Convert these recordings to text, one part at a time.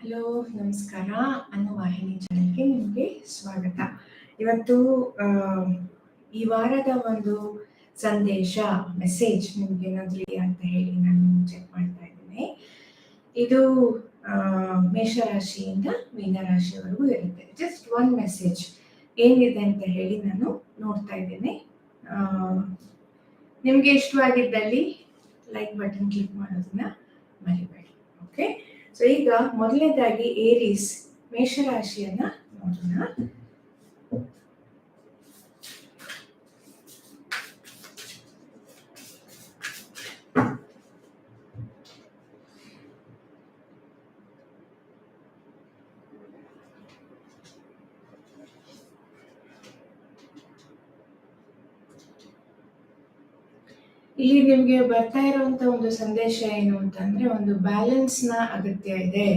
Hello, ನಮಸ್ಕಾರ. ಅನ್ನವಾಹಿನಿ ಜನಕ್ಕೆ ನಿಮಗೆ ಸ್ವಾಗತ. ಇವತ್ತು ಈ ವಾರದ ಒಂದು ಸಂದೇಶ, ಮೆಸೇಜ್ ನಿಮ್ಗೆ ಏನಾದ್ರು ಅಂತ ಹೇಳಿ ನಾನು ಚೆಕ್ ಮಾಡ್ತಾ ಇದ್ದೇನೆ. ಇದು ಮೇಷರಾಶಿಯಿಂದ ಮೀನರಾಶಿವರೆಗೂ ಇರುತ್ತೆ. ಜಸ್ಟ್ ಒನ್ ಮೆಸೇಜ್ ಏನಿದೆ ಅಂತ ಹೇಳಿ ನಾನು ನೋಡ್ತಾ ಇದ್ದೇನೆ. ನಿಮ್ಗೆ ಇಷ್ಟವಾಗಿದ್ದಲ್ಲಿ ಲೈಕ್ ಬಟನ್ ಕ್ಲಿಕ್ ಮಾಡೋದನ್ನ ಮರಿಬೇಡಿ. ಓಕೆ ಸೊ ಈಗ ಮೊದಲನೇದಾಗಿ ಏರೀಸ್ ಮೇಷರಾಶಿಯನ್ನ ನೋಡೋಣ. ಇಲ್ಲಿ ನಿಮಗೆ ಬರ್ತಾ ಇರುವಂತ ಒಂದು ಸಂದೇಶ ಏನು ಅಂತಂದ್ರೆ ಒಂದು ಬ್ಯಾಲೆನ್ಸ್ನ ಅಗತ್ಯ ಇದೆ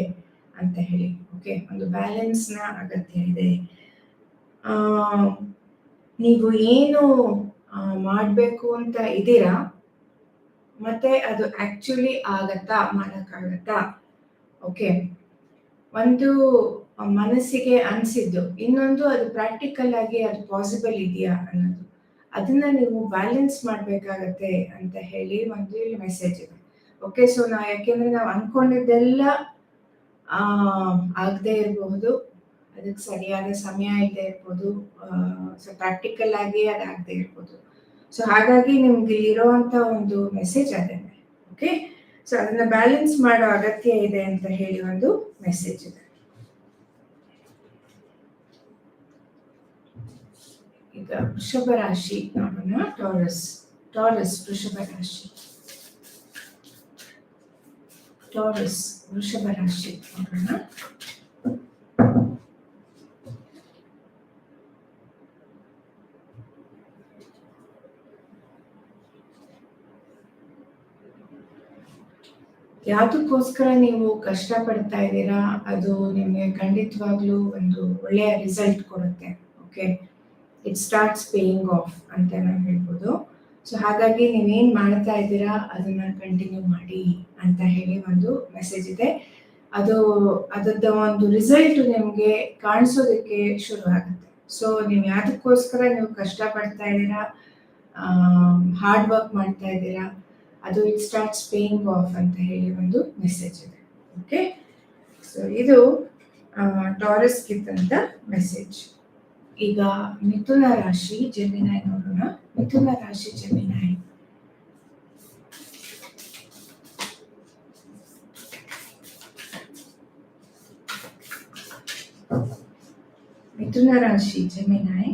ಅಂತ ಹೇಳಿ ಓಕೆ ಒಂದು ಬ್ಯಾಲೆನ್ಸ್ನ ಅಗತ್ಯ ಇದೆ. ಆ, ನೀವು ಏನು ಮಾಡಬೇಕು ಅಂತ ಇದ್ದೀರಾ? ಮತ್ತೆ ಅದು ಆಕ್ಚುಲಿ ಆಗತ್ತಾ, ಮಾಡೋಕ್ಕಾಗತ್ತಾ? ಓಕೆ ಒಂದು ಮನಸ್ಸಿಗೆ ಅನ್ಸಿದ್ದು, ಇನ್ನೊಂದು ಅದು ಪ್ರಾಕ್ಟಿಕಲ್ ಆಗಿ ಅದು ಪಾಸಿಬಲ್ ಇದೆಯಾ ಅನ್ನೋದು. ಅದನ್ನ ನೀವು ಬ್ಯಾಲೆನ್ಸ್ ಮಾಡ್ಬೇಕಾಗತ್ತೆ ಅಂತ ಹೇಳಿ ಒಂದು ಇಲ್ಲಿ ಮೆಸೇಜ್ ಇದೆ. ಓಕೆ ಸೊ ನಾ ಯಾಕೆಂದ್ರೆ ನಾವು ಅನ್ಕೊಂಡಿದ್ದೆಲ್ಲ ಆಗದೆ ಇರಬಹುದು ಅದಕ್ಕೆ ಸರಿಯಾದ ಸಮಯ ಇಲ್ಲದೆ ಇರ್ಬೋದು. ಸೊ ಪ್ರಾಕ್ಟಿಕಲ್ ಆಗಿ ಅದಾಗದೆ ಇರ್ಬೋದು. ಸೊ ಹಾಗಾಗಿ ನಿಮ್ಗೆ ಇರೋವಂಥ ಒಂದು ಮೆಸೇಜ್ ಅದೇನೆ ಓಕೆ ಸೊ ಅದನ್ನ ಬ್ಯಾಲೆನ್ಸ್ ಮಾಡೋ ಅಗತ್ಯ ಇದೆ ಅಂತ ಹೇಳಿ ಒಂದು ಮೆಸೇಜ್ ಇದೆ. ಈಗ ವೃಷಭ ರಾಶಿ ನೋಡೋಣ ಟಾರಸ್ ಟಾರಸ್ ವೃಷಭ ರಾಶಿ ಟಾರಸ್ ವೃಷಭ ರಾಶಿ ನೋಡೋಣ ಯಾವುದಕ್ಕೋಸ್ಕರ ನೀವು ಕಷ್ಟ ಪಡ್ತಾ ಇದ್ದೀರಾ? ಅದು ನಿಮಗೆ ಖಂಡಿತವಾಗ್ಲೂ ಒಂದು ಒಳ್ಳೆಯ ರಿಸಲ್ಟ್ ಕೊಡುತ್ತೆ okay it starts paying off ಅಂತ ನಾವು ಹೇಳ್ಬೋದು. ಸೊ ಹಾಗಾಗಿ ನೀವೇನು ಮಾಡ್ತಾ ಇದ್ದೀರಾ, ಅದನ್ನ ಕಂಟಿನ್ಯೂ ಮಾಡಿ ಅಂತ ಹೇಳಿ ಒಂದು ಮೆಸೇಜ್ ಇದೆ. ಅದು ಅದರದ ಒಂದು ರಿಸಲ್ಟ್ ನಿಮಗೆ ಕಾಣಿಸೋದಕ್ಕೆ ಶುರು ಆಗುತ್ತೆ. ಸೊ ನೀವು ಯಾವುದಕ್ಕೋಸ್ಕರ ನೀವು ಕಷ್ಟ ಪಡ್ತಾ ಇದ್ದೀರಾ ಹಾರ್ಡ್ ವರ್ಕ್ ಮಾಡ್ತಾ ಇದ್ದೀರಾ, ಅದು ಇಟ್ ಸ್ಟಾರ್ಟ್ಸ್ ಪೇಯಿಂಗ್ ಆಫ್ ಅಂತ ಹೇಳಿ ಒಂದು ಮೆಸೇಜ್ ಇದೆ. ಓಕೆ ಸೊ ಇದು ಟಾರಸ್ಗಿದ್ದಂತ ಮೆಸೇಜ್ ಈಗ ಮಿಥುನ ರಾಶಿ ಜಮಿನಾಯ್ ನೋಡೋಣ ಮಿಥುನ ರಾಶಿ ಜಮಿನಾಯ್ ಮಿಥುನ ರಾಶಿ ಜಮಿನಾಯ್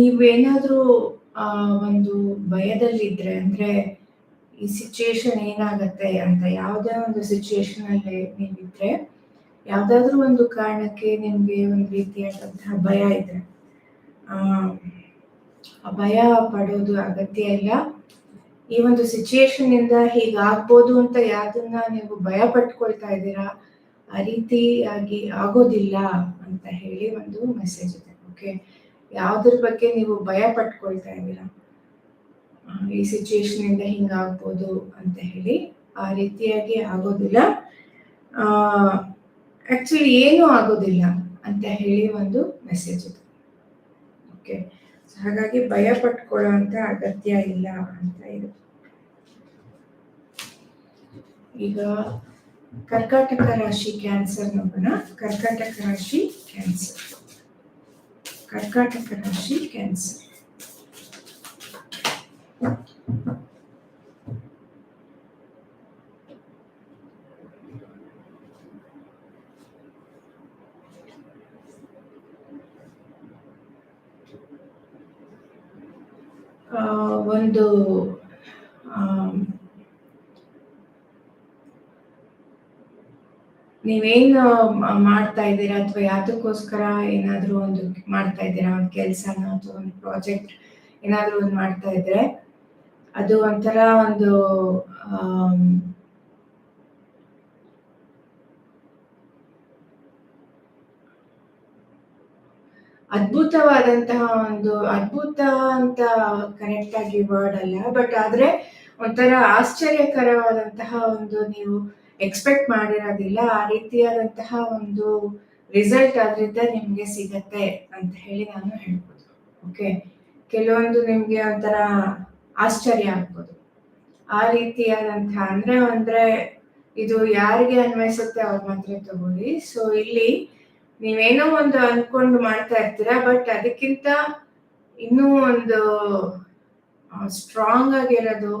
ನೀವೇನಾದ್ರೂ ಒಂದು ಭಯದಲ್ಲಿದ್ರೆ, ಅಂದ್ರೆ ಈ ಸಿಚುಯೇಷನ್ ಏನಾಗತ್ತೆ ಅಂತ ಯಾವುದೇ ಒಂದು ಸಿಚುಯೇಷನ್ ಅಲ್ಲಿ ನೀವಿದ್ರೆ, ಯಾವ್ದಾದ್ರು ಒಂದು ಕಾರಣಕ್ಕೆ ನಿಮ್ಗೆ ಒಂದು ರೀತಿಯಾದಂತಹ ಭಯ ಇದೆ ಆ ಭಯ ಪಡೋದು ಅಗತ್ಯ ಇಲ್ಲ. ಈ ಒಂದು ಸಿಚುಯೇಷನ್ ಇಂದ ಹೀಗಾಗ್ಬೋದು ಅಂತ ಯಾವ್ದನ್ನ ನೀವು ಭಯ ಪಟ್ಕೊಳ್ತಾ ಇದ್ದೀರಾ, ಆ ರೀತಿಯಾಗಿ ಆಗೋದಿಲ್ಲ ಅಂತ ಹೇಳಿ ಒಂದು ಮೆಸೇಜ್ ಇದೆ ಓಕೆ ಯಾವ್ದ್ರ ಬಗ್ಗೆ ನೀವು ಭಯ ಪಟ್ಕೊಳ್ತಾ ಇದ್ದೀರಾ? ಈ ಸಿಚುಯೇಷನ್ ಇಂದ ಹಿಂಗಾಗ್ಬೋದು ಅಂತ ಹೇಳಿ ಆ ರೀತಿಯಾಗಿ ಆಗೋದಿಲ್ಲ. ಆಕ್ಚುಲಿ ಏನೂ ಆಗೋದಿಲ್ಲ ಅಂತ ಹೇಳಿ ಒಂದು ಮೆಸೇಜ್ ಇದೆ. ಓಕೆ ಹಾಗಾಗಿ ಭಯ ಪಟ್ಕೊಳ್ಳೋ ಅಂತ ಅಗತ್ಯ ಇಲ್ಲ ಅಂತ ಇದೆ. ಈಗ ಕರ್ಕಾಟಕ ರಾಶಿ ಕ್ಯಾನ್ಸರ್ ನೋಡೋಣ. ಕರ್ಕಾಟಕ ರಾಶಿ ಕ್ಯಾನ್ಸರ್ ಕರ್ಕಾಟಕ ರಾಶಿ ಕ್ಯಾನ್ಸರ್ ಆ, ಒಂದು ಆಮ್, ನೀವೇನು ಮಾಡ್ತಾ ಇದ್ದೀರಾ? ಅಥವಾ ಯಾತಕ್ಕೋಸ್ಕರ ಏನಾದರೂ ಒಂದು ಮಾಡ್ತಾ ಇದ್ದೀರಾ? ಒಂದು ಕೆಲಸನ ಅಥವಾ ಒಂದು ಪ್ರಾಜೆಕ್ಟ್ ಏನಾದರೂ ಒಂದು ಮಾಡ್ತಾ ಇದ್ರೆ? ಅದು ಒಂಥರ ಒಂದು ಅದ್ಭುತವಾದಂತಹ ಒಂದು, ಅದ್ಭುತ ಅಂತ ಕರೆಕ್ಟ್ ಆಗಿ ವರ್ಡ್ ಅಲ್ಲ ಬಟ್ ಆದ್ರೆ ಒಂಥರ ಆಶ್ಚರ್ಯಕರವಾದಂತಹ ಒಂದು ನೀವು ಎಕ್ಸ್ಪೆಕ್ಟ್ ಮಾಡಿರೋದಿಲ್ಲ, ಆ ರೀತಿಯಾದಂತಹ ಒಂದು ರಿಸಲ್ಟ್ ಆದ್ರಿಂದ ನಿಮಗೆ ಸಿಗತ್ತೆ ಅಂತ ಹೇಳಿ ನಾನು ಹೇಳ್ಬೋದು ಓಕೆ ಕೆಲವೊಂದು ನಿಮಗೆ ಒಂಥರ ಆಶ್ಚರ್ಯ ಆಗ್ಬೋದು. ಆ ರೀತಿಯಾದಂತಹ ಅಂದ್ರೆ ಅಂದ್ರೆ ಇದು ಯಾರಿಗೆ ಅನ್ವಯಿಸುತ್ತೆ ಅವ್ರ ಮಾತ್ರ ತಗೊಳ್ಳಿ. ಸೊ ಇಲ್ಲಿ ನೀವೇನೋ ಒಂದು ಅನ್ಕೊಂಡು ಮಾಡ್ತಾ ಇರ್ತೀರಾ ಬಟ್ ಅದಕ್ಕಿಂತ ಇನ್ನೂ ಒಂದು ಸ್ಟ್ರಾಂಗ್ ಆಗಿರೋದು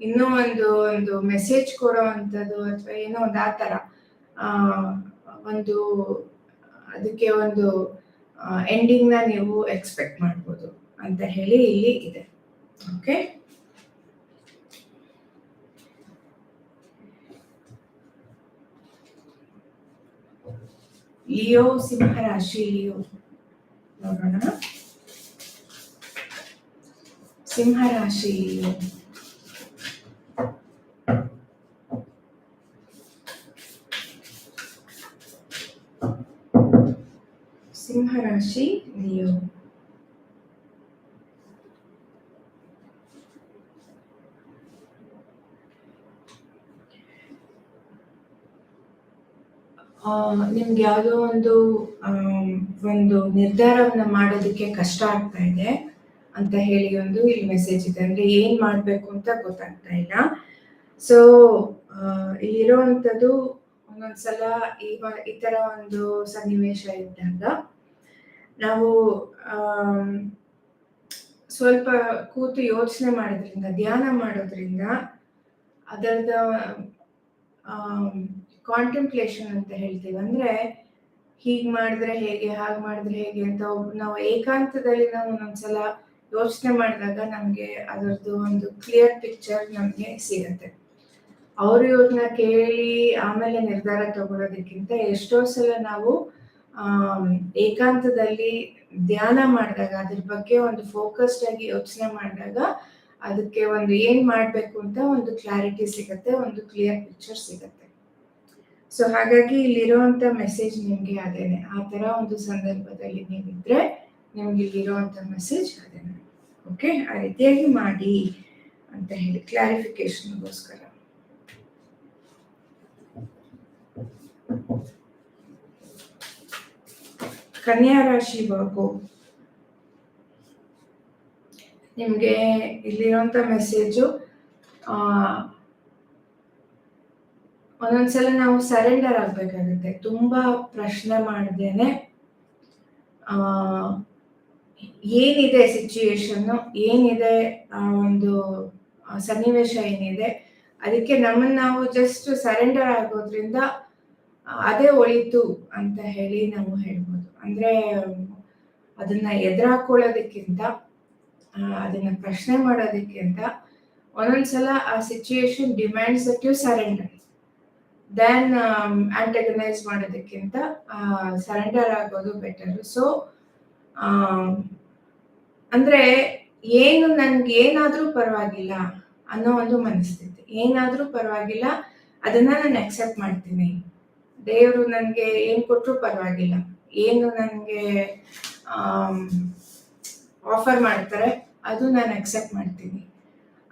ಇನ್ನೂ ಒಂದು ಒಂದು ಮೆಸೇಜ್ ಕೊಡೋವಂಥದ್ದು ಅಥವಾ ಏನೋ ಒಂದು ಆ ಥರ ಒಂದು, ಅದಕ್ಕೆ ಒಂದು ಎಂಡಿಂಗ್ನ ನೀವು ಎಕ್ಸ್ಪೆಕ್ಟ್ ಮಾಡ್ಬೋದು ಅಂತ ಹೇಳಿ ಇಲ್ಲಿ ಇದೆ. ಓಕೆ ಲಿಯೋ ಸಿಂಹ ರಾಶಿ, ಲಿಯೋ. ನೋಡೋಣ. ಸಿಂಹ ರಾಶಿ, ಲಿಯೋ. ಸಿಂಹ Liu. ನಿಮ್ಗೆ ಯಾವುದೋ ಒಂದು ಒಂದು ನಿರ್ಧಾರವನ್ನ ಮಾಡೋದಕ್ಕೆ ಕಷ್ಟ ಆಗ್ತಾ ಇದೆ ಅಂತ ಹೇಳಿ ಒಂದು ಇಲ್ಲಿ ಮೆಸೇಜ್ ಇದೆ ಅಂದ್ರೆ ಏನ್ ಮಾಡ್ಬೇಕು ಅಂತ ಗೊತ್ತಾಗ್ತಾ ಇಲ್ಲ ಸೊ ಇಲ್ಲಿರುವಂಥದ್ದು ಒಂದೊಂದ್ಸಲ ಈ ಈ ತರ ಒಂದು ಸನ್ನಿವೇಶ ಇದ್ದಾಗ ನಾವು ಸ್ವಲ್ಪ ಕೂತು ಯೋಚನೆ ಮಾಡೋದ್ರಿಂದ, ಧ್ಯಾನ ಮಾಡೋದ್ರಿಂದ ಅದರದ ಕಾಂಟೆಂಪ್ಲೇಷನ್ ಅಂತ ಹೇಳ್ತೀವಿ. ಅಂದ್ರೆ ಹೀಗೆ ಮಾಡಿದ್ರೆ ಹೇಗೆ, ಹಾಗೆ ಮಾಡಿದ್ರೆ ಹೇಗೆ ಅಂತ ಒಬ್ಬ ನಾವು ಏಕಾಂತದಲ್ಲಿ ನಾವು ಒಂದೊಂದ್ಸಲ ಯೋಚನೆ ಮಾಡಿದಾಗ ನಮಗೆ ಅದರದ್ದು ಒಂದು ಕ್ಲಿಯರ್ ಪಿಕ್ಚರ್ ನಮಗೆ ಸಿಗತ್ತೆ. ಅವರು ಇವ್ರನ್ನ ಕೇಳಿ ಆಮೇಲೆ ನಿರ್ಧಾರ ತಗೊಳೋದಕ್ಕಿಂತ ಎಷ್ಟೋ ಸಲ ನಾವು ಏಕಾಂತದಲ್ಲಿ ಧ್ಯಾನ ಮಾಡಿದಾಗ, ಅದ್ರ ಬಗ್ಗೆ ಒಂದು ಫೋಕಸ್ಡ್ ಆಗಿ ಯೋಚನೆ ಮಾಡಿದಾಗ, ಅದಕ್ಕೆ ಒಂದು ಏನ್ ಮಾಡ್ಬೇಕು ಅಂತ ಒಂದು ಕ್ಲಾರಿಟಿ ಸಿಗತ್ತೆ, ಒಂದು ಕ್ಲಿಯರ್ ಪಿಕ್ಚರ್ ಸಿಗತ್ತೆ. ಸೊ ಹಾಗಾಗಿ ಇಲ್ಲಿರುವಂತ ಮೆಸೇಜ್ ನಿಮ್ಗೆ ಅದೇನೆ. ಆ ತರ ಒಂದು ಸಂದರ್ಭದಲ್ಲಿ ನೀವಿದ್ರೆ ನಿಮ್ಗೆ ಇಲ್ಲಿರುವಂತ ಮೆಸೇಜ್ ಅದೇನೆ. ಓಕೆ ಆ ರೀತಿಯಾಗಿ ಮಾಡಿ ಅಂತ ಹೇಳಿ ಕ್ಲಾರಿಫಿಕೇಶನ್ಗೋಸ್ಕರ ಕನ್ಯಾ ರಾಶಿ ಬಾಬು ನಿಮ್ಗೆ ಇಲ್ಲಿರುವಂತ ಮೆಸೇಜು ಒಂದೊಂದ್ಸಲ ನಾವು ಸರೆಂಡರ್ ಆಗ್ಬೇಕಾಗುತ್ತೆ. ತುಂಬಾ ಪ್ರಶ್ನೆ ಮಾಡ್ದೇನೆ. ಆ ಏನಿದೆ ಸಿಚುಯೇಷನ್ ಏನಿದೆ ಆ ಒಂದು ಸನ್ನಿವೇಶ ಏನಿದೆ? ಅದಕ್ಕೆ ನಮ್ಮನ್ನ ನಾವು ಜಸ್ಟ್ ಸರೆಂಡರ್ ಆಗೋದ್ರಿಂದ ಆ, ಅದೇ ಒಳಿತು ಅಂತ ಹೇಳಿ ನಾವು ಹೇಳ್ಬೋದು. ಅಂದ್ರೆ, ಅದನ್ನ ಎದುರಾಕೊಳ್ಳೋದಕ್ಕಿಂತ ಅದನ್ನ ಪ್ರಶ್ನೆ ಮಾಡೋದಕ್ಕಿಂತ ಒಂದೊಂದ್ಸಲ ಆ situation demands that you surrender than antagonise ಮಾಡೋದಕ್ಕಿಂತ ಸರೆಂಡರ್ ಆಗೋದು ಬೆಟರ್ ಸೊ ಅಂದ್ರೆ, ಏನು ನನ್ಗೆ ಏನಾದ್ರೂ ಪರವಾಗಿಲ್ಲ ಅನ್ನೋ ಒಂದು ಮನಸ್ಥಿತಿ. ಏನಾದ್ರೂ ಪರವಾಗಿಲ್ಲ, ಅದನ್ನ ನಾನು ಅಕ್ಸೆಪ್ಟ್ ಮಾಡ್ತೀನಿ. ದೇವರು ನನಗೆ ಏನು ಕೊಟ್ರು ಪರವಾಗಿಲ್ಲ. ಏನು ನನಗೆ ಆಫರ್ ಮಾಡ್ತಾರೆ, ಅದು ನಾನು ಅಕ್ಸೆಪ್ಟ್ ಮಾಡ್ತೀನಿ.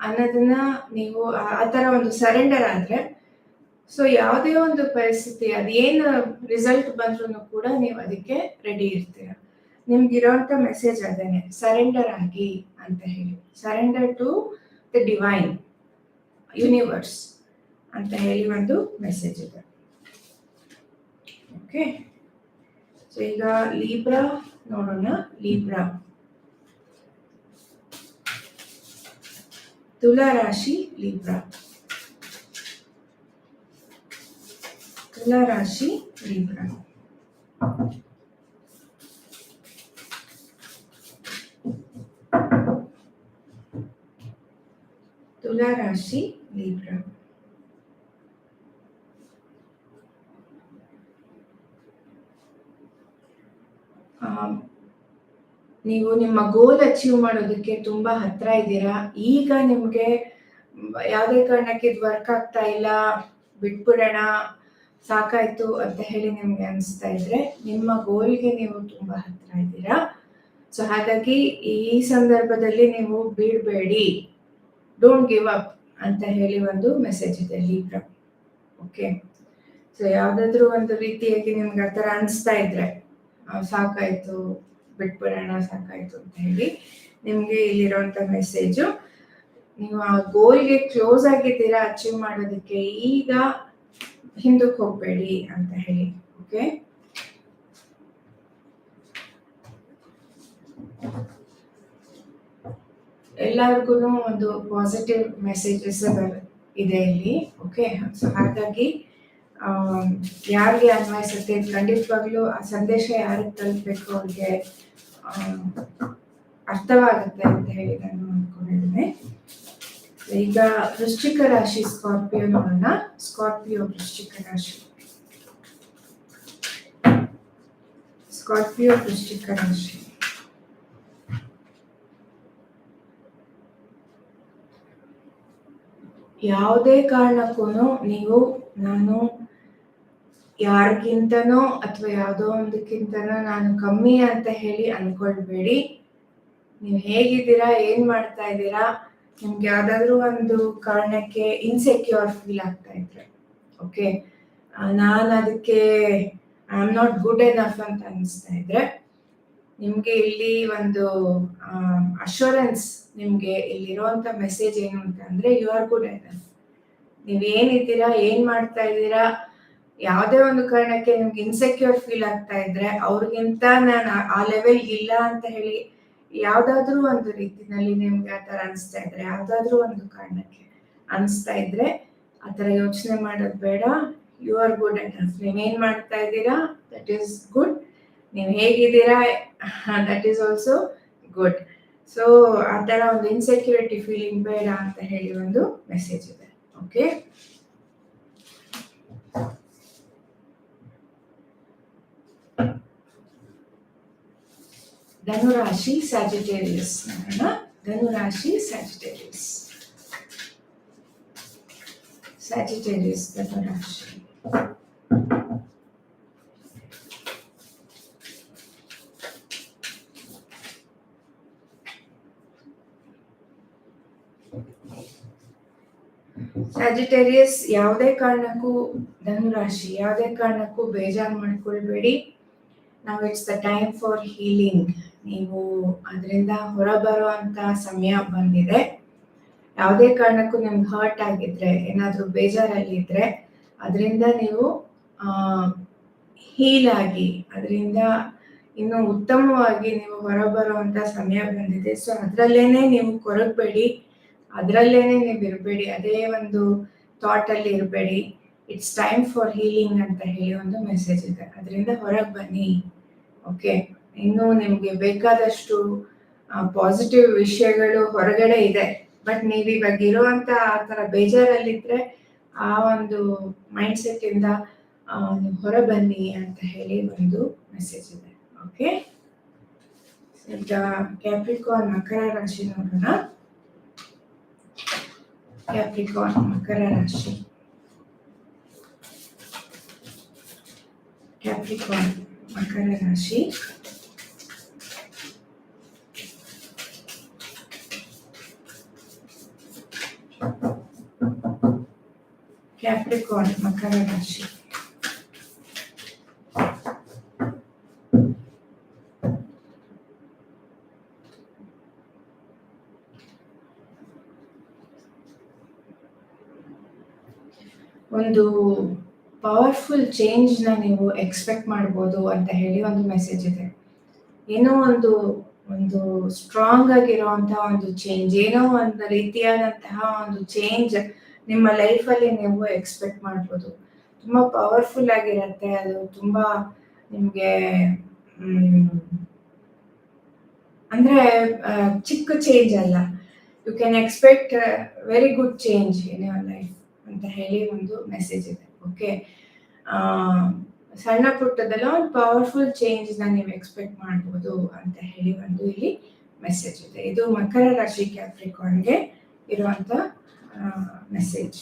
ಅನ್ನೋದನ್ನ ನೀವು ಆ- ಥರ ಒಂದು ಸರೆಂಡರ್ ಆದ್ರೆ ಸೊ ಯಾವುದೇ ಒಂದು ಪರಿಸ್ಥಿತಿ ಅದೇನು ರಿಸಲ್ಟ್ ಬಂದ್ರೂ ಕೂಡ ನೀವು ಅದಕ್ಕೆ ರೆಡಿ ಇರ್ತೀರ. ನಿಮ್ಗಿರೋಂಥ ಮೆಸೇಜ್ ಅದೇನೆ ಸರೆಂಡರ್ ಆಗಿ ಅಂತ ಹೇಳಿ. Surrender to the divine universe ಅಂತ ಹೇಳಿ ಒಂದು ಮೆಸೇಜ್ ಇದೆ. ಓಕೆ ಸೊ ಈಗ ಲೀಬ್ರಾ ನೋಡೋಣ ಲೀಬ್ರಾ ತುಲಾ ರಾಶಿ ಲೀಬ್ರಾ ತುಲಾ ರಾಶಿ ಲೀಬ್ರಾ ತುಲಾ ರಾಶಿ ಲೀಬ್ರಾ ಆಮ್, ನೀವು ನಿಮ್ಮ ಗೋಲ್ ಅಚೀವ್ ಮಾಡೋದಕ್ಕೆ ತುಂಬಾ ಹತ್ರ ಇದ್ದೀರಾ? ಈಗ ನಿಮ್ಗೆ ಯಾವುದೇ ಕಾರಣಕ್ಕೆ ಇದು ವರ್ಕ್ ಆಗ್ತಾ ಇಲ್ಲ, ಬಿಟ್ಬಿಡೋಣ, ಸಾಕಾಯ್ತು ಅಂತ ಹೇಳಿ ನಿಮ್ಗೆ ಅನಿಸ್ತಾ ಇದ್ರೆ ನಿಮ್ಮ ಗೋಲ್ಗೆ ನೀವು ತುಂಬಾ ಹತ್ರ ಇದ್ದೀರಾ? ಸೊ ಹಾಗಾಗಿ ಈ ಸಂದರ್ಭದಲ್ಲಿ ನೀವು ಬೀಳ್ಬೇಡಿ ಡೋಂಟ್ ಗಿವ್ ಅಪ್ ಅಂತ ಹೇಳಿ ಒಂದು ಮೆಸೇಜ್ ಇದೆ ಲೀಬ್ರಾ ಓಕೆ ಸೊ ಯಾವ್ದಾದ್ರು ಒಂದು ರೀತಿಯಾಗಿ ನಿಮ್ಗೆ ಆ ಥರ ಅನಿಸ್ತಾ ಇದ್ರೆ. ಸಾಕಾಯ್ತು, ಬಿಟ್ಬಿಡೋಣ, ಸಾಕಾಯ್ತು ಅಂತ ಹೇಳಿ ನಿಮ್ಗೆ ಇಲ್ಲಿರುವಂತ ಮೆಸೇಜು ನೀವು ಆ ಗೋಲ್ಗೆ ಕ್ಲೋಸ್ ಆಗಿದ್ದೀರಾ ಅಚೀವ್ ಮಾಡೋದಕ್ಕೆ ಈಗ ಹಿಂದಕ್ಕೆ ಹೋಗ್ಬೇಡಿ ಅಂತ ಹೇಳಿ ಓಕೆ ಎಲ್ಲರಿಗೂ ಒಂದು ಪಾಸಿಟಿವ್ ಮೆಸೇಜಸ್ ಇದೆ ಇಲ್ಲಿ ಓಕೆ ಸೊ ಹಾಗಾಗಿ ಯಾರಿಗೆ ಅನ್ವಯಿಸುತ್ತೆ ಖಂಡಿತವಾಗ್ಲೂ ಆ ಸಂದೇಶ ಯಾರಿಗೆ ತಲುಪಬೇಕು ಅವ್ರಿಗೆ ಅರ್ಥವಾಗುತ್ತೆ ಅಂತ ಹೇಳಿ ನಾನು ಅನ್ಕೊಂಡಿದ್ದೇನೆ. ಈಗ ವೃಶ್ಚಿಕ ರಾಶಿ ಸ್ಕಾರ್ಪಿಯೋ ನೋಡೋಣ. ಸ್ಕಾರ್ಪಿಯೋ ವೃಶ್ಚಿಕ ರಾಶಿ. ಸ್ಕಾರ್ಪಿಯೋ ವೃಶ್ಚಿಕ ರಾಶಿ. ಯಾವುದೇ ಕಾರಣಕ್ಕೂ ನೀವು ನಾನು ಯಾರಿಗಿಂತನೋ ಅಥವಾ ಯಾವುದೋ ಒಂದಕ್ಕಿಂತನೋ ನಾನು ಕಮ್ಮಿ ಅಂತ ಹೇಳಿ ಅನ್ಕೊಳ್ಬೇಡಿ. ನೀವು ಹೇಗಿದ್ದೀರಾ, ಏನ್ ಮಾಡ್ತಾ ಇದ್ದೀರಾ, ನಿಮ್ಗೆ ಯಾವ್ದಾದ್ರು ಒಂದು ಕಾರಣಕ್ಕೆ ಇನ್ಸೆಕ್ಯೂರ್ ಫೀಲ್ ಆಗ್ತಾ ಇದ್ರೆ ಓಕೆ ನಾನು ಅದಕ್ಕೆ I am not good enough ಅಂತ ಅನಿಸ್ತಾ ಇದ್ರೆ ನಿಮ್ಗೆ ಇಲ್ಲಿ ಒಂದು ಅಶ್ಯೂರೆನ್ಸ್ ನಿಮ್ಗೆ ಇಲ್ಲಿರುವಂತ ಮೆಸೇಜ್ ಏನು ಅಂತ ಅಂದ್ರೆ ಯು ಆರ್ ಗುಡ್ ಎನಫ್ ನೀವ್ ಏನಿದ್ದೀರಾ ಏನ್ ಮಾಡ್ತಾ ಇದ್ದೀರಾ, ಯಾವುದೇ ಒಂದು ಕಾರಣಕ್ಕೆ ನಿಮ್ಗೆ ಇನ್ಸೆಕ್ಯೂರ್ ಫೀಲ್ ಆಗ್ತಾ ಇದ್ರೆ, ಅವ್ರಿಗಿಂತ ನಾನು ಆ ಲೆವೆಲ್ ಇಲ್ಲ ಅಂತ ಹೇಳಿ ಯಾವ್ದಾದ್ರೂ ಒಂದು ರೀತಿನಲ್ಲಿ ನಿಮ್ಗೆ ಆ ತರ ಅನಿಸ್ತಾ ಇದ್ರೆ, ಯಾವ್ದಾದ್ರೂ ಒಂದು ಕಾರಣಕ್ಕೆ ಅನಿಸ್ತಾ ಇದ್ರೆ, ಆ ತರ ಯೋಚನೆ ಮಾಡೋದು ಬೇಡ. ಯು ಆರ್ ಗುಡ್ ಎನಫ್ ನೀವೇನ್ ಮಾಡ್ತಾ ಇದ್ದೀರಾ? ದಟ್ ಈಸ್ ಗುಡ್ ನೀವು ಹೇಗಿದ್ದೀರಾ? That is also good so ಆ ಥರ ಒಂದು ಇನ್ಸೆಕ್ಯೂರಿಟಿ ಫೀಲಿಂಗ್ ಬೇಡ ಅಂತ ಹೇಳಿ ಒಂದು ಮೆಸೇಜ್ ಇದೆ. ಓಕೆ ಧನುರಾಶಿ ಸ್ಯಾಜಿಟೇರಿಯಸ್ ನೋಡೋಣ ಧನುರಾಶಿ ಸ್ಯಾಜಿಟೇರಿಯಸ್ ಸ್ಯಾಜಿಟೇರಿಯಸ್ ಧನುರಾಶಿ. ಸ್ಯಾಜಿಟೇರಿಯಸ್ ಯಾವುದೇ ಕಾರಣಕ್ಕೂ ಧನುರಾಶಿ, ಯಾವುದೇ ಕಾರಣಕ್ಕೂ ಬೇಜಾರು ಮಾಡ್ಕೊಳ್ಬೇಡಿ. ನಾವು it's the time for healing ನೀವು ಅದರಿಂದ ಹೊರಬರುವಂತ ಸಮಯ ಬಂದಿದೆ. ಯಾವುದೇ ಕಾರಣಕ್ಕೂ ನಿಮ್ಗೆ ಹರ್ಟ್ ಆಗಿದ್ರೆ, ಏನಾದರೂ ಬೇಜಾರಲ್ಲಿದ್ರೆ ಅದರಿಂದ ನೀವು ಹೀಲ್ ಆಗಿ, ಅದರಿಂದ ಇನ್ನು ಉತ್ತಮವಾಗಿ ನೀವು ಹೊರಬರುವಂತ ಸಮಯ ಬಂದಿದೆ. ಸೊ ಅದರಲ್ಲೇನೆ ನೀವು ಕೊರಗಬೇಡಿ. ಅದರಲ್ಲೇನೆ ನೀವು ಇರಬೇಡಿ, ಅದೇ ಒಂದು ಥಾಟ್ ಅಲ್ಲಿ ಇರಬೇಡಿ. ಇಟ್ಸ್ ಟೈಮ್ ಫಾರ್ ಹೀಲಿಂಗ್ ಅಂತ ಹೇಳಿ ಒಂದು ಮೆಸೇಜ್ ಇದೆ. ಅದರಿಂದ ಹೊರಗೆ ಬನ್ನಿ. ಓಕೆ ಇನ್ನೂ ನಿಮಗೆ ಬೇಕಾದಷ್ಟು ಪಾಸಿಟಿವ್ ವಿಷಯಗಳು ಹೊರಗಡೆ ಇದೆ. ಬಟ್ ನೀವು ಇವಾಗ ಇರುವಂತ ಆ ಥರ ಬೇಜಾರಲ್ಲಿದ್ದರೆ ಆ ಒಂದು ಮೈಂಡ್ ಸೆಟ್ ಇಂದ ಹೊರ ಬನ್ನಿ ಅಂತ ಹೇಳಿ ಒಂದು ಮೆಸೇಜ್ ಇದೆ. ಓಕೆ ಕ್ಯಾಪ್ರಿಕಾನ್ ಮಕರ ರಾಶಿ ನೋಡೋಣ. ಕ್ಯಾಪ್ರಿಕಾನ್ ಮಕರ ರಾಶಿ ಕ್ಯಾಪ್ರಿಕಾನ್ ಮಕರ ರಾಶಿ ಕ್ಯಾಪ್ರಿಕಾನ್ ಮಕರ ರಾಶಿ ಒಂದು ಪವರ್ಫುಲ್ ಚೇಂಜ್ನ ನೀವು ಎಕ್ಸ್ಪೆಕ್ಟ್ ಮಾಡ್ಬೋದು ಅಂತ ಹೇಳಿ ಒಂದು ಮೆಸೇಜ್ ಇದೆ. ಏನೋ ಒಂದು ಒಂದು ಸ್ಟ್ರಾಂಗ್ ಆಗಿರುವಂತಹ ಒಂದು ಚೇಂಜ್ ಏನೋ ಒಂದು ರೀತಿಯಾದಂತಹ ಒಂದು ಚೇಂಜ್ ನಿಮ್ಮ ಲೈಫಲ್ಲಿ ನೀವು ಎಕ್ಸ್ಪೆಕ್ಟ್ ಮಾಡ್ಬೋದು. ತುಂಬ ಪವರ್ಫುಲ್ ಆಗಿರುತ್ತೆ, ಅದು ತುಂಬ ನಿಮಗೆ ಅಂದರೆ ಚಿಕ್ಕ ಚೇಂಜ್ ಅಲ್ಲ. You can expect very good change your life ಅಂತ ಹೇಳಿ ಒಂದು ಮೆಸೇಜ್ ಇದೆ. ಓಕೆ ಸಣ್ಣ ಪುಟ್ಟದಲ್ಲ ಒಂದು ಪವರ್ಫುಲ್ ಚೇಂಜ್ನ ನೀವು ಎಕ್ಸ್ಪೆಕ್ಟ್ ಮಾಡ್ಬೋದು ಅಂತ ಹೇಳಿ ಒಂದು ಇಲ್ಲಿ ಮೆಸೇಜ್ ಇದೆ. ಇದು ಮಕರ ರಾಶಿ ಕ್ಯಾಪ್ರಿಕಾನ್ಗೆ ಇರುವಂತ ಮೆಸೇಜ್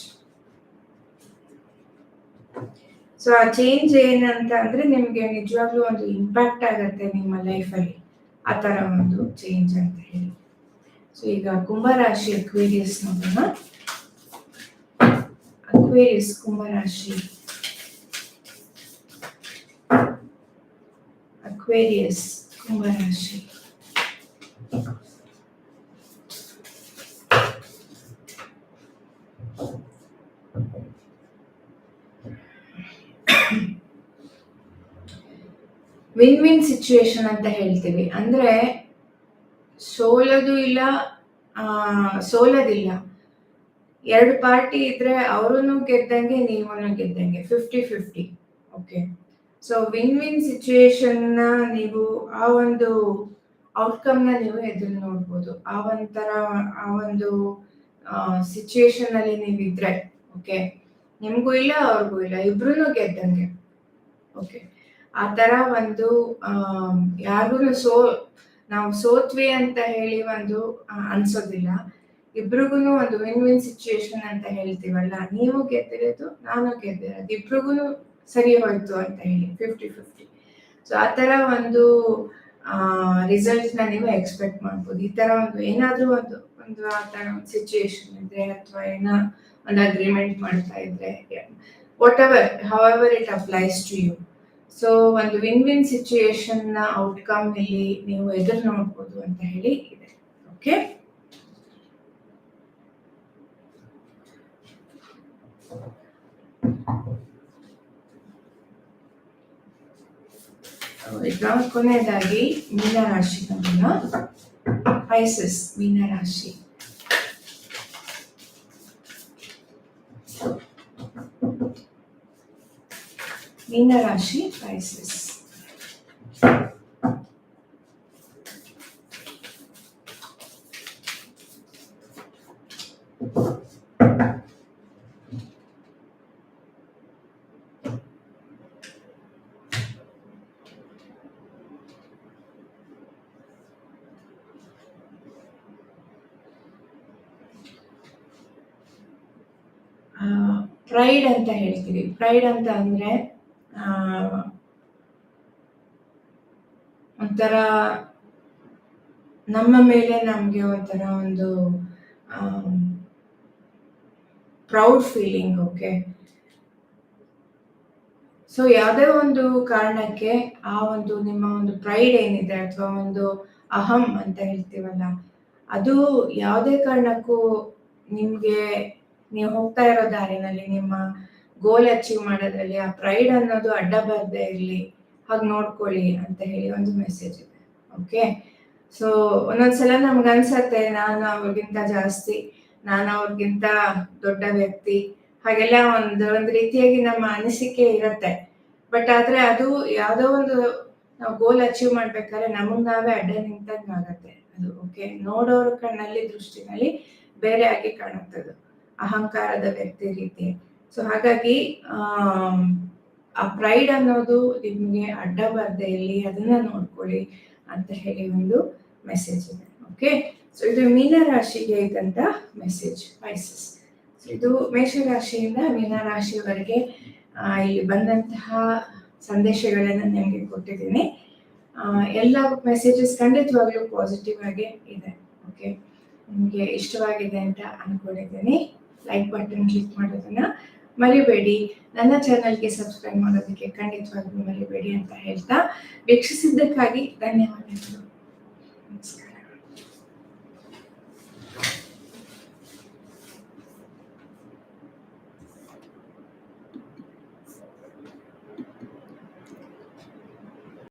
ಸೊ ಆ ಚೇಂಜ್ ಏನಂತ ಅಂದ್ರೆ ನಿಮ್ಗೆ ನಿಜವಾಗ್ಲೂ ಒಂದು ಇಂಪ್ಯಾಕ್ಟ್ ಆಗತ್ತೆ ನಿಮ್ಮ ಲೈಫಲ್ಲಿ ಆ ತರ ಒಂದು ಚೇಂಜ್ ಅಂತ ಹೇಳಿ. ಸೊ ಈಗ ಕುಂಭರಾಶಿ ಅಕ್ವೇರಿಯಸ್ ನೋಡೋಣ. ಅಕ್ವೇರಿಯಸ್ ಕುಂಭರಾಶಿ ಅಕ್ವೇರಿಯಸ್ ಕುಂಭರಾಶಿ ವಿನ್ ವಿನ್ ಸಿಚುವೇಶನ್ ಅಂತ ಹೇಳ್ತೀವಿ. ಅಂದ್ರೆ ಸೋಲದು ಇಲ್ಲ ಸೋಲದಿಲ್ಲ. ಎರಡು ಪಾರ್ಟಿ ಇದ್ರೆ ಅವರೂ ಗೆದ್ದಂಗೆ ನೀವೂ ಗೆದ್ದಂಗೆ fifty fifty okay so win win situation ನೀವು ಆ ಒಂದು ನ ನೀವು ಎದುರು ನೋಡ್ಬೋದು. ಆ ಒಂಥರ, ಆ ಒಂದು ಸಿಚುಯೇಷನ್ ಅಲ್ಲಿ ನೀವಿದ್ರೆ ಓಕೆ ನಿಮಗೂ ಇಲ್ಲ, ಅವ್ರಿಗೂ ಇಲ್ಲ ಇಬ್ರು ಗೆದ್ದಂಗೆ ಓಕೆ ಆ ತರ ಒಂದು ಯಾರಿಗೂ ಸೋ, ನಾವು ಸೋತ್ವಿ ಅಂತ ಹೇಳಿ ಒಂದು ಅನ್ಸೋದಿಲ್ಲ. ಇಬ್ರಿಗೂ ಒಂದು ವಿನ್ ವಿನ್ ಸಿಚುಯೇಷನ್ ಅಂತ ಹೇಳ್ತೀವಲ್ಲ, ನೀವು ಗೆದ್ದಿರೋದು, ನಾನು ಗೆದ್ದಿರೋದು ಇಬ್ರಿಗೂ ಸರಿ ಹೋಯ್ತು ಅಂತ ಹೇಳಿ ಫಿಫ್ಟಿ ಫಿಫ್ಟಿ ಸೊ ಆ ಥರ ಒಂದು ರಿಸಲ್ಟ್ನ ನೀವು ಎಕ್ಸ್ಪೆಕ್ಟ್ ಮಾಡ್ಬೋದು. ಈ ಥರ ಒಂದು ಏನಾದ್ರೂ ಒಂದು ಒಂದು ಆ ಥರ ಒಂದು ಸಿಚುಯೇಷನ್ ಇದ್ರೆ ಅಥವಾ ಏನೋ ಒಂದು ಅಗ್ರಿಮೆಂಟ್ ಮಾಡ್ತಾ ಇದ್ರೆ whatever however it applies to you so ಒಂದು ವಿನ್ ವಿನ್ ಸಿಚುಯೇಷನ್ನ ಔಟ್ಕಮ್ ಇಲ್ಲಿ ನೀವು ಎದುರು ನೋಡ್ಬೋದು ಅಂತ ಹೇಳಿ ಇದೆ. ಓಕೆ ಈಗ ಕೊನೆಯದಾಗಿ ಮೀನರಾಶಿ ನೋಡೋಣ ಪೈಸಸ್ ಮೀನರಾಶಿ ಮೀನರಾಶಿ ಪೈಸಸ್ ಪ್ರೈಡ್ ಅಂತ ಅಂದ್ರೆ ಒಂಥರ ನಮ್ಮ ಮೇಲೆ ನಮ್ಗೆ ಒಂಥರ ಒಂದು ಪ್ರೌಡ್ ಫೀಲಿಂಗ್ ಓಕೆ ಸೊ ಯಾವುದೇ ಒಂದು ಕಾರಣಕ್ಕೆ ಆ ಒಂದು ನಿಮ್ಮ ಒಂದು ಪ್ರೈಡ್ ಏನಿದೆ ಅಥವಾ ಒಂದು ಅಹಂ ಅಂತ ಹೇಳ್ತೀವಲ್ಲ, ಅದು ಯಾವುದೇ ಕಾರಣಕ್ಕೂ ನಿಮ್ಗೆ, ನೀವು ಹೋಗ್ತಾ ಇರೋ ದಾರಿನಲ್ಲಿ ನಿಮ್ಮ ಗೋಲ್ ಅಚೀವ್ ಮಾಡೋದ್ರಲ್ಲಿ ಆ ಪ್ರೈಡ್ ಅನ್ನೋದು ಅಡ್ಡ ಬರದೇ ಇರಲಿ. ಹಾಗೆ ನೋಡ್ಕೊಳ್ಳಿ ಅಂತ ಹೇಳಿ ಒಂದು ಮೆಸೇಜ್ ಇದೆ. ಓಕೆ ಸೊ ಒಂದೊಂದ್ಸಲ ನಮ್ಗೆ ಅನ್ಸತ್ತೆ, ನಾನು ಅವ್ರಿಗಿಂತ ಜಾಸ್ತಿ, ನಾನು ಅವ್ರಿಗಿಂತ ದೊಡ್ಡ ವ್ಯಕ್ತಿ. ಹಾಗೆಲ್ಲ ಒಂದು ಒಂದು ರೀತಿಯಾಗಿ ನಮ್ಮ ಅನಿಸಿಕೆ ಇರುತ್ತೆ. ಬಟ್ ಆದ್ರೆ ಅದು ಯಾವುದೋ ಒಂದು ನಾವು ಗೋಲ್ ಅಚೀವ್ ಮಾಡ್ಬೇಕಾದ್ರೆ ನಮಗ್ ನಾವೇ ಅಡ್ಡ ನಿಂತಾಗತ್ತೆ ಅದು ಓಕೆ ನೋಡೋರ ಕಣ್ಣಲ್ಲಿ, ದೃಷ್ಟಿನಲ್ಲಿ ಬೇರೆ ಆಗಿ ಕಾಣುತ್ತದು. ಅಹಂಕಾರದ ವ್ಯಕ್ತಿ ರೀತಿ. ಸೊ ಹಾಗಾಗಿ ಆ ಪ್ರೈಡ್ ಅನ್ನೋದು ನಿಮಗೆ ಅಡ್ಡ ಬರದೆ ಇಲ್ಲಿ ಅದನ್ನ ನೋಡ್ಕೊಳ್ಳಿ ಅಂತ ಹೇಳಿ ಒಂದು ಮೆಸೇಜ್ ಇದೆ ಓಕೆ ಸೊ ಇದು ಮೀನ ರಾಶಿಗೆ ಇದ್ದಂತ ಮೆಸೇಜ್ ಸೊ ಇದು ಮೇಷರಾಶಿಯಿಂದ ಮೀನ ರಾಶಿಯವರೆಗೆ ಆ, ಇಲ್ಲಿ ಬಂದಂತಹ ಸಂದೇಶಗಳನ್ನು ನಿಮಗೆ ಕೊಟ್ಟಿದ್ದೀನಿ. ಎಲ್ಲ ಮೆಸೇಜಸ್ ಖಂಡಿತವಾಗ್ಲೂ ಪಾಸಿಟಿವ್ ಆಗಿ ಇದೆ ಓಕೆ ನಿಮಗೆ ಇಷ್ಟವಾಗಿದೆ ಅಂತ ಅನ್ಕೊಂಡಿದ್ದೀನಿ. ಲೈಕ್ ಬಟನ್ ಕ್ಲಿಕ್ ಮಾಡೋದನ್ನ. ಮರಿಬೇಡಿ. ನನ್ನ ಚಾನಲ್ಗೆ ಸಬ್ಸ್ಕ್ರೈಬ್ ಮಾಡೋದಕ್ಕೆ ಖಂಡಿತವಾಗ್ಲೂ ಮರಿಬೇಡಿ ಅಂತ ಹೇಳ್ತಾ ವೀಕ್ಷಿಸಿದ್ದಕ್ಕಾಗಿ ಧನ್ಯವಾದಗಳು. ನಮಸ್ಕಾರ.